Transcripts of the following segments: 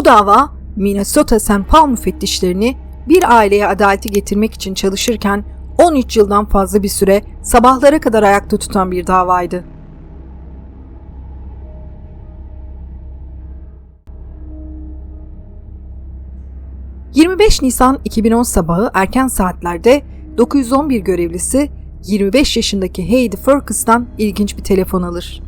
Bu dava Minnesota St. Paul müfettişlerini bir aileye adaleti getirmek için çalışırken 13 yıldan fazla bir süre sabahlara kadar ayakta tutan bir davaydı. ...25 Nisan 2010 sabahı erken saatlerde 911 görevlisi 25 yaşındaki Heidi Furkes'tan ilginç bir telefon alır.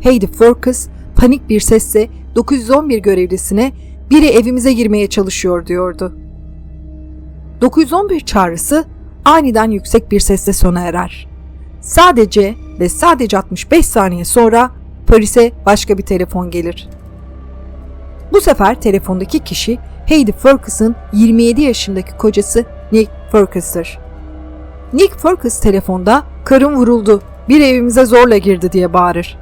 Heidi Furkes panik bir sesle 911 görevlisine biri evimize girmeye çalışıyor diyordu. 911 çağrısı aniden yüksek bir sesle sona erer. Sadece ve sadece 65 saniye sonra polise başka bir telefon gelir. Bu sefer telefondaki kişi Heidi Furkes'ın 27 yaşındaki kocası Nick Furkes'tır. Nick Furkes telefonda karım vuruldu, bir evimize zorla girdi diye bağırır.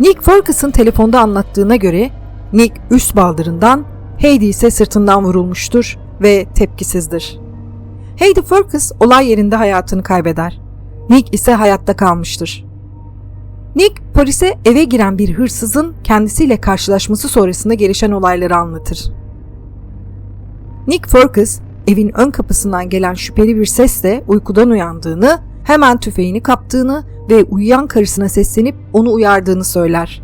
Nick Furkes'ın telefonda anlattığına göre Nick üst baldırından, Heidi ise sırtından vurulmuştur ve tepkisizdir. Heidi Furkes olay yerinde hayatını kaybeder. Nick ise hayatta kalmıştır. Nick polise eve giren bir hırsızın kendisiyle karşılaşması sonrasında gelişen olayları anlatır. Nick Furkes evin ön kapısından gelen şüpheli bir sesle uykudan uyandığını, hemen tüfeğini kaptığını ve uyuyan karısına seslenip onu uyardığını söyler.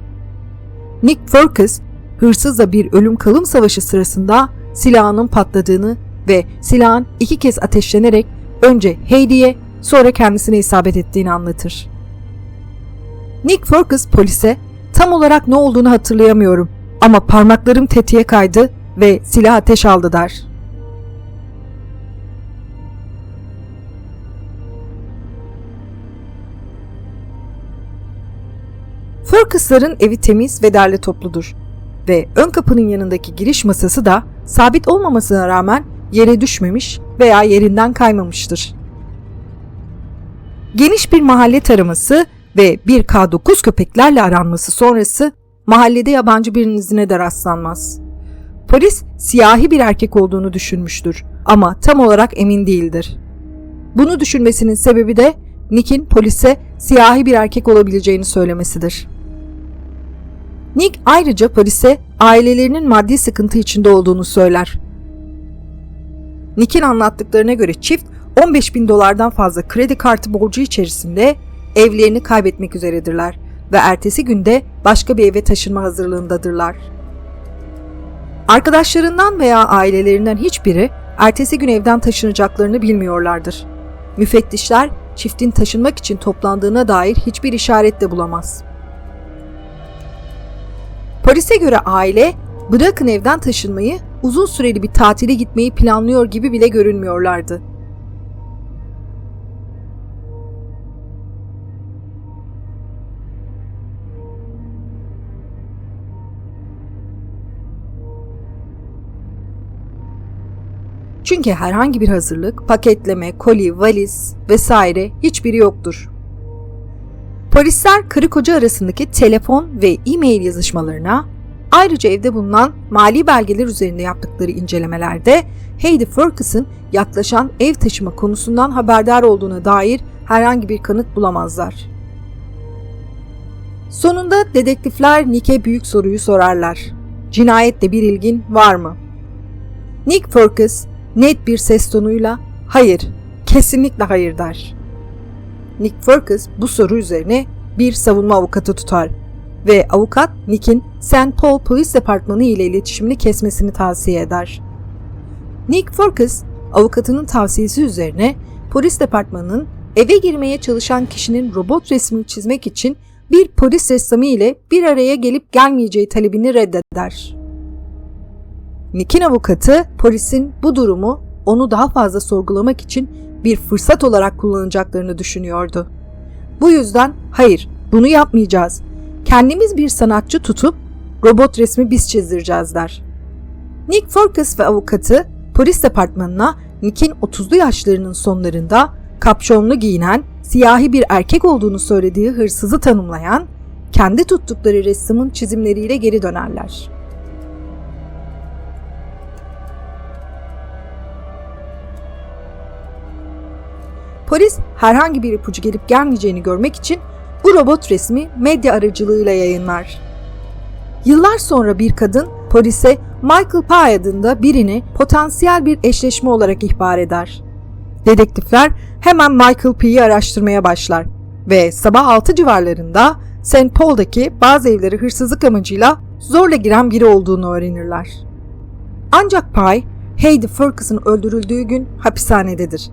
Nick Furkes, hırsızla bir ölüm kalım savaşı sırasında silahının patladığını ve silahın iki kez ateşlenerek önce Heidi'ye sonra kendisine isabet ettiğini anlatır. Nick Furkes polise tam olarak ne olduğunu hatırlayamıyorum ama parmaklarım tetiğe kaydı ve silah ateş aldı der. Furkes'ların evi temiz ve derli topludur ve ön kapının yanındaki giriş masası da sabit olmamasına rağmen yere düşmemiş veya yerinden kaymamıştır. Geniş bir mahalle taraması ve bir K9 köpeklerle aranması sonrası mahallede yabancı birinin izine de rastlanmaz. Polis siyahi bir erkek olduğunu düşünmüştür ama tam olarak emin değildir. Bunu düşünmesinin sebebi de Nick'in polise siyahi bir erkek olabileceğini söylemesidir. Nick ayrıca polise ailelerinin maddi sıkıntı içinde olduğunu söyler. Nick'in anlattıklarına göre çift 15 bin dolardan fazla kredi kartı borcu içerisinde evlerini kaybetmek üzeredirler ve ertesi günde başka bir eve taşınma hazırlığındadırlar. Arkadaşlarından veya ailelerinden hiçbiri ertesi gün evden taşınacaklarını bilmiyorlardır. Müfettişler çiftin taşınmak için toplandığına dair hiçbir işaret de bulamaz. Polise göre aile bırakın evden taşınmayı uzun süreli bir tatile gitmeyi planlıyor gibi bile görünmüyorlardı. Çünkü herhangi bir hazırlık, paketleme, koli, valiz vesaire hiçbiri yoktur. Polisler karı koca arasındaki telefon ve e-mail yazışmalarına ayrıca evde bulunan mali belgeler üzerinde yaptıkları incelemelerde Heidi Furkes'ın yaklaşan ev taşıma konusundan haberdar olduğuna dair herhangi bir kanıt bulamazlar. Sonunda dedektifler Nick'e büyük soruyu sorarlar. Cinayette bir ilgin var mı? Nick Furkes net bir ses tonuyla hayır, kesinlikle hayır der. Nick Furkes bu soru üzerine bir savunma avukatı tutar ve avukat Nick'in St. Paul Polis Departmanı ile iletişimini kesmesini tavsiye eder. Nick Furkes, avukatının tavsiyesi üzerine polis departmanının eve girmeye çalışan kişinin robot resmini çizmek için bir polis ressamı ile bir araya gelip gelmeyeceği talebini reddeder. Nick'in avukatı polisin bu durumu onu daha fazla sorgulamak için bir fırsat olarak kullanacaklarını düşünüyordu. Bu yüzden hayır bunu yapmayacağız. Kendimiz bir sanatçı tutup robot resmi biz çizdireceğiz der. Nick Forkas ve avukatı polis departmanına Nick'in 30'lu yaşlarının sonlarında kapşonlu giyinen siyahi bir erkek olduğunu söylediği hırsızı tanımlayan kendi tuttukları ressamın çizimleriyle geri dönerler. Polis herhangi bir ipucu gelip gelmeyeceğini görmek için bu robot resmi medya aracılığıyla yayınlar. Yıllar sonra bir kadın polise Michael Pye adında birini potansiyel bir eşleşme olarak ihbar eder. Dedektifler hemen Michael P'yi araştırmaya başlar ve sabah 6 civarlarında St. Paul'daki bazı evleri hırsızlık amacıyla zorla giren biri olduğunu öğrenirler. Ancak Pye, Heidi Ferguson öldürüldüğü gün hapishanededir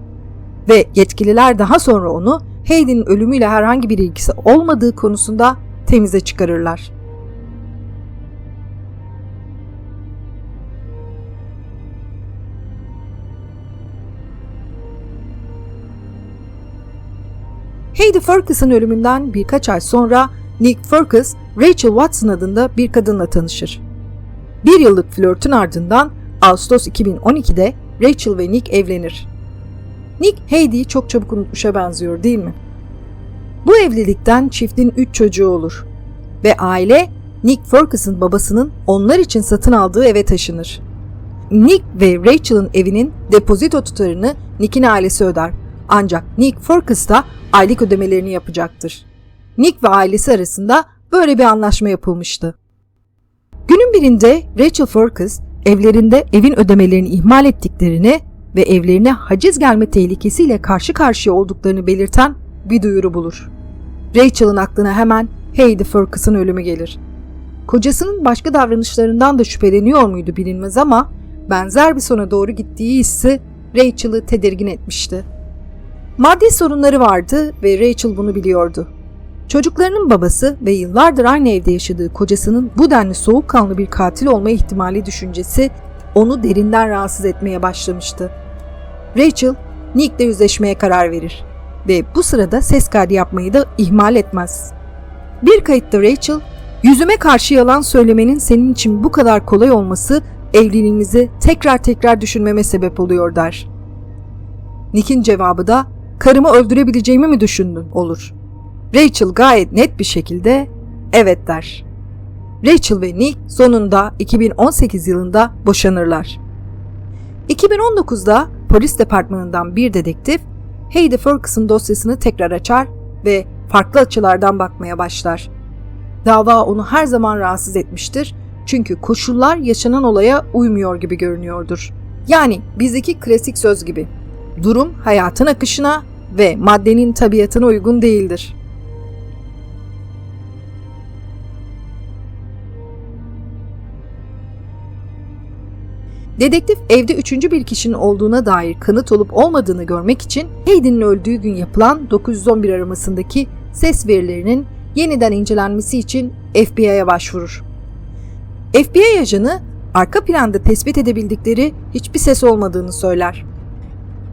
ve yetkililer daha sonra onu Heidi'nin ölümüyle herhangi bir ilgisi olmadığı konusunda temize çıkarırlar. Heidi Ferguson ölümünden birkaç ay sonra Nick Fergus, Rachel Watson adında bir kadınla tanışır. Bir yıllık flörtün ardından Ağustos 2012'de Rachel ve Nick evlenir. Nick, Heidi'yi çok çabuk unutmuşa benziyor değil mi? Bu evlilikten çiftin 3 çocuğu olur ve aile Nick Ferguson babasının onlar için satın aldığı eve taşınır. Nick ve Rachel'ın evinin depozito tutarını Nick'in ailesi öder. Ancak Nick Fergus da aylık ödemelerini yapacaktır. Nick ve ailesi arasında böyle bir anlaşma yapılmıştı. Günün birinde Rachel Fergus evlerinde evin ödemelerini ihmal ettiklerini ve evlerine haciz gelme tehlikesiyle karşı karşıya olduklarını belirten bir duyuru bulur. Rachel'ın aklına hemen Heidi Fergus'un ölümü gelir. Kocasının başka davranışlarından da şüpheleniyor muydu bilinmez ama benzer bir sona doğru gittiği hissi Rachel'ı tedirgin etmişti. Maddi sorunları vardı ve Rachel bunu biliyordu. Çocuklarının babası ve yıllardır aynı evde yaşadığı kocasının bu denli soğukkanlı bir katil olma ihtimali düşüncesi onu derinden rahatsız etmeye başlamıştı. Rachel, Nick'le yüzleşmeye karar verir ve bu sırada ses kaydı yapmayı da ihmal etmez. Bir kayıtta Rachel, yüzüme karşı yalan söylemenin senin için bu kadar kolay olması evliliğimizi tekrar tekrar düşünmeme sebep oluyor der. Nick'in cevabı da karımı öldürebileceğimi mi düşündün olur. Rachel gayet net bir şekilde evet der. Rachel ve Nick sonunda 2018 yılında boşanırlar. 2019'da polis departmanından bir dedektif Heidi Ferguson dosyasını tekrar açar ve farklı açılardan bakmaya başlar. Dava onu her zaman rahatsız etmiştir çünkü koşullar yaşanan olaya uymuyor gibi görünüyordur. Yani bizdeki klasik söz gibi. Durum hayatın akışına ve maddenin tabiatına uygun değildir. Dedektif evde üçüncü bir kişinin olduğuna dair kanıt olup olmadığını görmek için Hayden'in öldüğü gün yapılan 911 aramasındaki ses verilerinin yeniden incelenmesi için FBI'ye başvurur. FBI ajanı arka planda tespit edebildikleri hiçbir ses olmadığını söyler.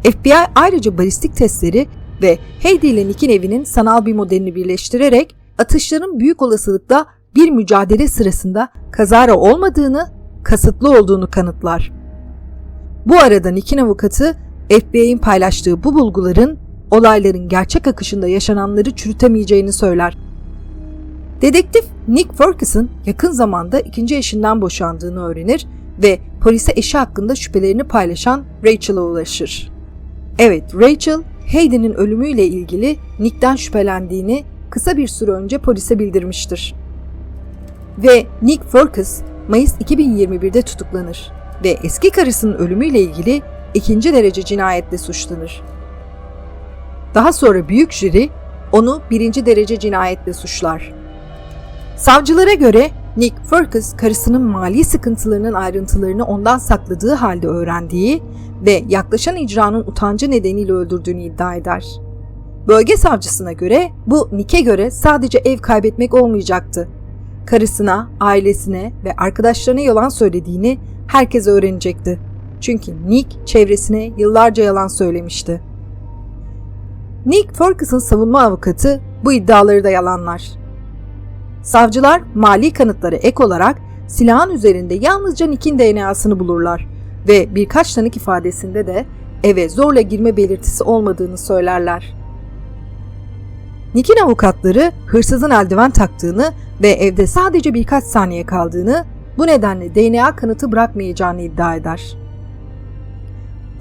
FBI ayrıca balistik testleri ve Heidi ile Nick'in evinin sanal bir modelini birleştirerek atışların büyük olasılıkla bir mücadele sırasında kazara olmadığını, kasıtlı olduğunu kanıtlar. Bu arada Nick'in avukatı FBI'nin paylaştığı bu bulguların olayların gerçek akışında yaşananları çürütemeyeceğini söyler. Dedektif Nick Ferguson yakın zamanda ikinci eşinden boşandığını öğrenir ve polise eşi hakkında şüphelerini paylaşan Rachel'a ulaşır. Evet, Rachel, Hayden'in ölümüyle ilgili Nick'ten şüphelendiğini kısa bir süre önce polise bildirmiştir. Ve Nick Fergus Mayıs 2021'de tutuklanır ve eski karısının ölümüyle ilgili ikinci derece cinayetle suçlanır. Daha sonra büyük jüri onu birinci derece cinayetle suçlar. Savcılara göre Nick Fergus karısının mali sıkıntılarının ayrıntılarını ondan sakladığı halde öğrendiği ve yaklaşan icranın utancı nedeniyle öldürdüğünü iddia eder. Bölge savcısına göre bu Nick'e göre sadece ev kaybetmek olmayacaktı. Karısına, ailesine ve arkadaşlarına yalan söylediğini herkes öğrenecekti. Çünkü Nick çevresine yıllarca yalan söylemişti. Nick Ferguson savunma avukatı bu iddiaları da yalanlar. Savcılar mali kanıtları ek olarak silahın üzerinde yalnızca Nick'in DNA'sını bulurlar ve birkaç tanık ifadesinde de eve zorla girme belirtisi olmadığını söylerler. Nick'in avukatları hırsızın eldiven taktığını ve evde sadece birkaç saniye kaldığını, bu nedenle DNA kanıtı bırakmayacağını iddia eder.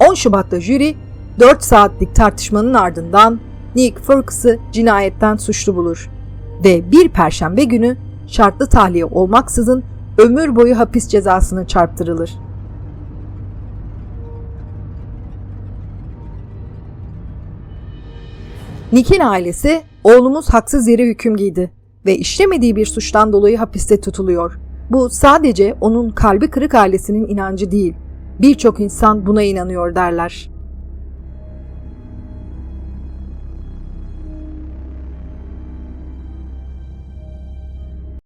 10 Şubat'ta jüri 4 saatlik tartışmanın ardından Nick Fergus'ı cinayetten suçlu bulur ve bir perşembe günü şartlı tahliye olmaksızın ömür boyu hapis cezasına çarptırılır. Nick'in ailesi oğlumuz haksız yere hüküm giydi ve işlemediği bir suçtan dolayı hapiste tutuluyor. Bu sadece onun kalbi kırık ailesinin inancı değil. Birçok insan buna inanıyor derler.